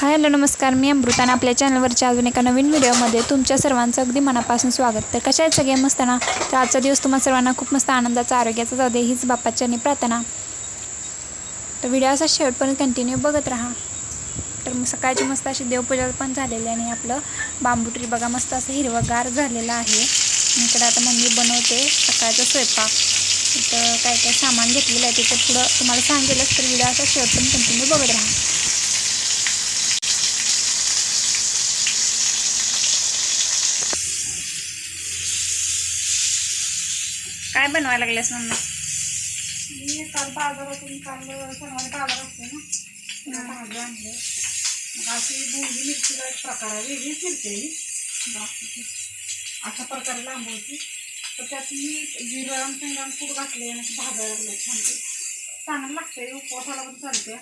Hi hello नमस्कार. मी अमृता आणि आपल्या चॅनलवरच्या अजून एका नवीन व्हिडिओमध्ये तुमच्या सर्वांचं अगदी मनापासून स्वागत. तर कशा आहेत सगळे? मस्त ना? तर आजचा दिवस तुम्हा सर्वांना खूप मस्त आनंदाचा आरोग्याचा जाऊ दे हीच बाप्पाच्या आणि प्रार्थना. तर व्हिडिओ असा शेवटपर्यंत कंटिन्यू बघत राहा. तर मग सकाळची मस्त अशी देवपूजा पण झालेली आहे आणि आपलं बांबू ट्री बघा मस्त असं हिरवंगार झालेलं आहे. इकडे आता मम्मी बनवते सकाळचा स्वयंपाक. तिथं काय काय सामान घेतलेलं आहे तिथं पुढं तुम्हाला सांगेलच तर व्हिडिओ असा शेवटपर्यंत कंटिन्यू बघत राहा. काय बनवायला लागलेस मम्मी? मी काल बाजारातून काल शनिवारी बाजार असते ना. आणले. मग अशी भोंगी मिरचीचा एक प्रकार आहे. वेगळीच मिरची आहे ही. बाकीची. अशा प्रकारे लांबवती तर त्यात मी जिरं आणि कूट घातले आणि भाजायला लागले छान ते चांगलं लागते उपवासाला पण चालते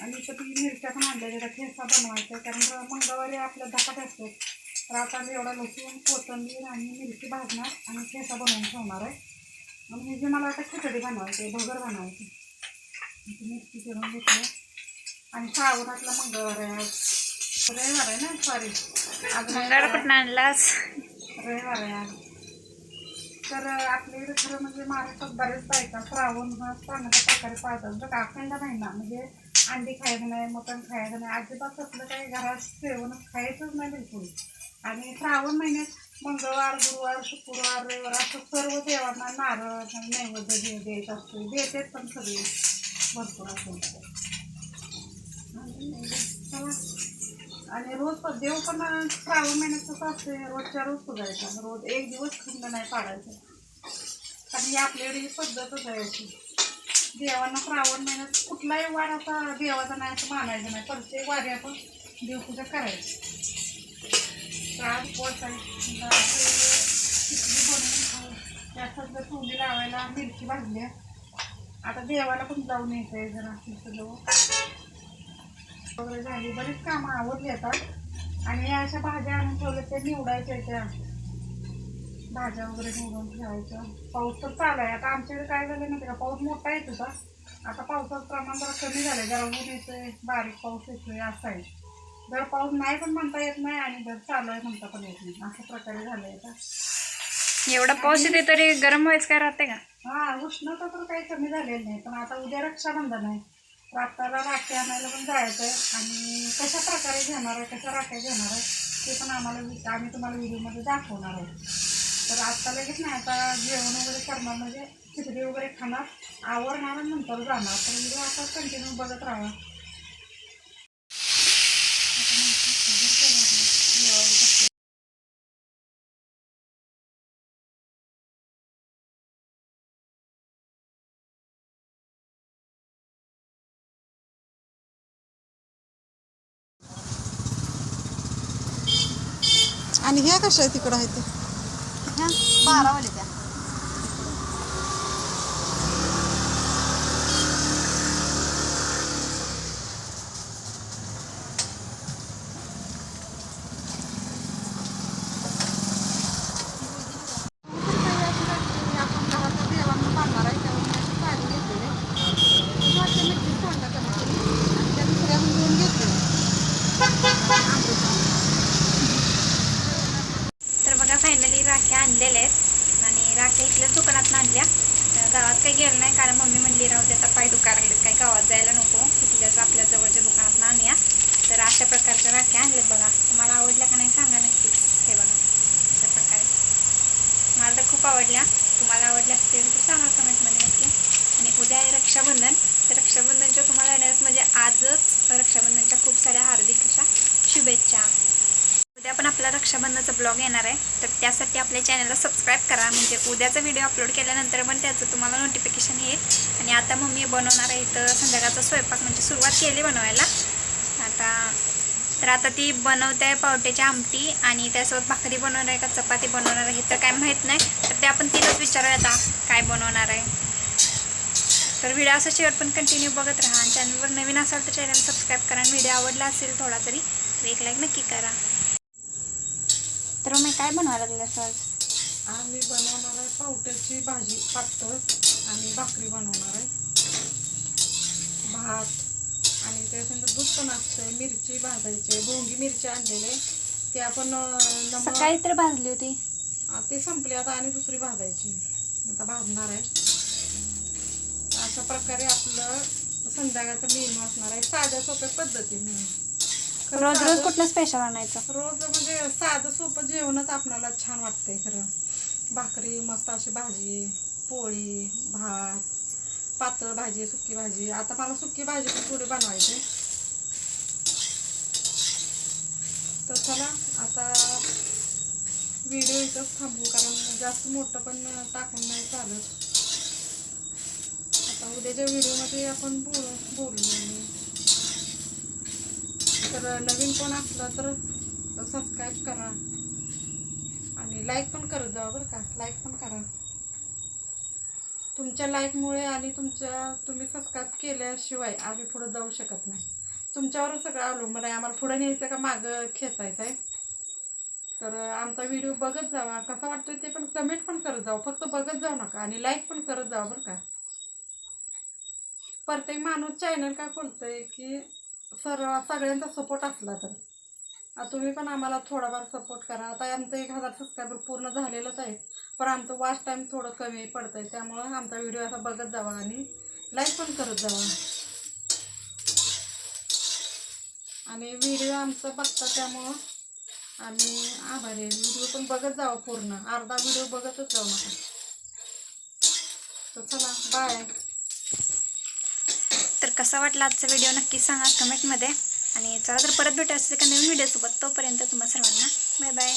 आणि इथं ती मिरच्या पण आणल्या. त्याचा ठेसा बनवायचा. कारण मंगळवारी आपल्या धपाट असते तर आता मी एवढा लसूण कोथिंबीर आणि मिरची भाजणार आणि ठेसा बनवून ठेवणार आहे. आणि हे जे मला आता खिचडी बनवायची आहे भगर बनवायची मिरची चिरून घेतली. आणि श्रावणातला मंगळवार. आहे आज रविवार आहे ना सॉरी. आज मंगळवार कुठं आणलास? रविवार आहे आज. तर आपल्या इकडे खरं म्हणजे महाराष्ट्रात बरेच बायका श्रावण हा चांगल्या प्रकारे पाळतात. बघा अखंड महिना. म्हणजे अंडी खायचं नाही मटण खायचं नाही. अजिबात असलं काही घरात सेवन खायचंच नाही बिलकुल. आणि श्रावण महिन्यात मंगळवार गुरुवार शुक्रवार रविवार असं सर्व देवांना नारळ नैवेद्य देव देत असतो. देतात पण सगळे भरपूर असं आणि आणि रोज पण देव पण श्रावण महिन्यात कसं असते रोजच्या रोज पुजायचा. रोज एक दिवस खंड नाही पाडायचं. कारण ही आपल्याकडे ही पद्धतच आहे अशी. देवांना श्रावण महिन्यात कुठलाही वार असा देवाचा नाही असं मानायचं नाही. प्रत्येक वारी आपण देवपूजा करायची. त्रास आज खिचडी बनवून खाऊ तोंडी लावायला मिरची भाजली आहे. आता देवाला पण जाऊन यायचं आहे जरा तिथं वगैरे झाली. बरीच कामं आवडली येतात आणि या अशा भाज्या आणून ठेवल्या त्या निवडायच्या त्या. भाज्या वगैरे निवडून ठेवायच्या. पाऊस तर चालू आहे. आता आमच्याकडे काय झालं माहिती का? पाऊस मोठा येत होता. आता पावसाचं प्रमाण जरा कमी झालं जरा ऊन येतोय बारीक पाऊस येतोय असं आहे. जर पाऊस नाही पण म्हणता येत नाही आणि जर चालू आहे म्हणता पण येत नाही. अशा प्रकारे झालंय आता. एवढा पाऊस येते तरी गरम व्हायचं काय राहते का? हा उष्णता तर काही कमी झालेली नाही पण आता उद्या रक्षाबंधन आहे. रात्राला राखी आणायला पण जायचं आहे आणि कशा प्रकारे घेणार आहे कशा राख्या घेणार आहे ते पण आम्हाला आम्ही तुम्हाला व्हिडिओमध्ये दाखवणार आहे. तर आत्ता लगेच नाही आता जेवण वगैरे करणार म्हणजे खिचडी वगैरे खाणार आवरणार आणि नंतर जाणार. तर व्हिडिओ आता कंटिन्यू बघत राहा आता नंतर सगळं केलं आपण. जेवायला बसलो. आणि ह्या कशा आहे तिकडं आहे ते? बारावाले त्या तर बघा फायनली राख्या आणलेल्या आहेत आणि राख्या इथल्याच दुकानात आणल्या तर गावात काही गेलं नाही कारण मम्मी म्हणली राहू दे आता पाय दुखायला लागलेत काही गावात जायला नको इथल्याच आपल्या जवळच्या दुकानात आणूया तर अशा प्रकारच्या राख्या आणल्यात बघा तुम्हाला आवडल्या का नाही सांगा नक्कीच हे बघा अशा प्रकारे मला तर खूप आवडल्या तुम्हाला आवडल्या असतील तर सांगा कमेंटमध्ये नक्की आणि उद्या आहे रक्षाबंधन तर रक्षाबंधनच्या तुम्हाला येण्यास म्हणजे आजच रक्षाबंधनच्या खूप साऱ्या हार्दिक अशा शुभेच्छा उद्या पण आपला रक्षाबंधनाचा ब्लॉग येणार आहे. तर त्यासाठी आपल्या चॅनलला सबस्क्राईब करा. म्हणजे उद्याचा व्हिडिओ अपलोड केल्यानंतर पण त्याचं तुम्हाला नोटिफिकेशन येईल. आणि आता मम्मी बनवणार आहे तर संध्याकाळचा स्वयंपाक. म्हणजे सुरुवात केली बनवायला. आता तर आता ती बनवत आहे पावट्याची आमटी आणि त्यासोबत भाकरी बनवणार आहे का चपाती बनवणार आहे तर काय माहीत नाही. तर ते आपण तिलाच विचारूया आता काय बनवणार आहे. तर व्हिडिओ असा शेअर पण कंटिन्यू बघत राहा. आणि चॅनलवर नवीन असाल तर चॅनल सबस्क्राईब करा. आणि व्हिडिओ आवडला असेल थोडा तरी तर एक लाईक नक्की करा. तर मी काय बनवायला लागले सहज? आम्ही बनवणार आहे पावट्याची भाजी पातळ आणि भाकरी बनवणार आहे. भात आणि त्याच्यानंतर दूध पण असतंय मिरची भाजायची भोंगी मिरची आणलेले ते आपण सकाळी तर भाजली होती. ते संपले आता आणि दुसरी भाजायची. आता भाजणार आहे. अशा प्रकारे आपलं संध्याकाळचं मेनू असणार आहे. साध्या सोप्या पद्धतीने. रोज रोज कुठलं स्पेशल आणायचं? रोज म्हणजे साधं सोपं जेवणच आपणाला छान वाटतंय खरं. भाकरी मस्त अशी भाजी पोळी भात पातळ भाजी सुकी भाजी. आता मला सुकी भाजी पण थोडी बनवायची तर चला आता व्हिडिओ इथंच थांबू कारण जास्त मोठं पण टाकून नाही चालत. आता उद्याच्या व्हिडिओमध्ये आपण बोल बोलू तर नवीन कोण असलं तर सबस्क्राईब करा. आणि लाईक पण करत जावा बरं का. लाईक पण करा. तुमच्या लाईकमुळे आणि तुमच्या तुम्ही सबस्क्राईब केल्याशिवाय आम्ही पुढे जाऊ शकत नाही. तुमच्यावरच सगळं अवलंबून आहे. आम्हाला पुढे न्यायचं का मागं खेचायचं आहे? तर आमचा व्हिडिओ बघत जावा. कसा वाटतोय ते पण कमेंट पण करत जाऊ फक्त बघत जाऊ नका आणि लाईक पण करत जावा बरं का. प्रत्येक माणूस चॅनल का खोलतं आहे की सर सगळ्यांचा सपोर्ट असला तर. तुम्ही पण आम्हाला थोडाफार सपोर्ट करा. आता आमचं एक हजार सबस्क्रायबर पूर्ण झालेलंच आहे. पण आमचं वॉच टाईम थोडं कमी पडतं आहे त्यामुळं आमचा व्हिडिओ असा बघत जावा आणि लाईक पण करत जावा. आणि व्हिडिओ आमचं बघता त्यामुळं आम्ही आभारी आहे. व्हिडिओ पण बघत जावा पूर्ण. अर्धा व्हिडिओ बघतच जाऊ नका. तर चला बाय कसा वाटला आजचा व्हिडिओ नक्की सांगा कमेंटमध्ये आणि चला तर परत भेटू असं एका नवीन व्हिडिओसोबत तोपर्यंत तुम्हा सर्वांना बाय बाय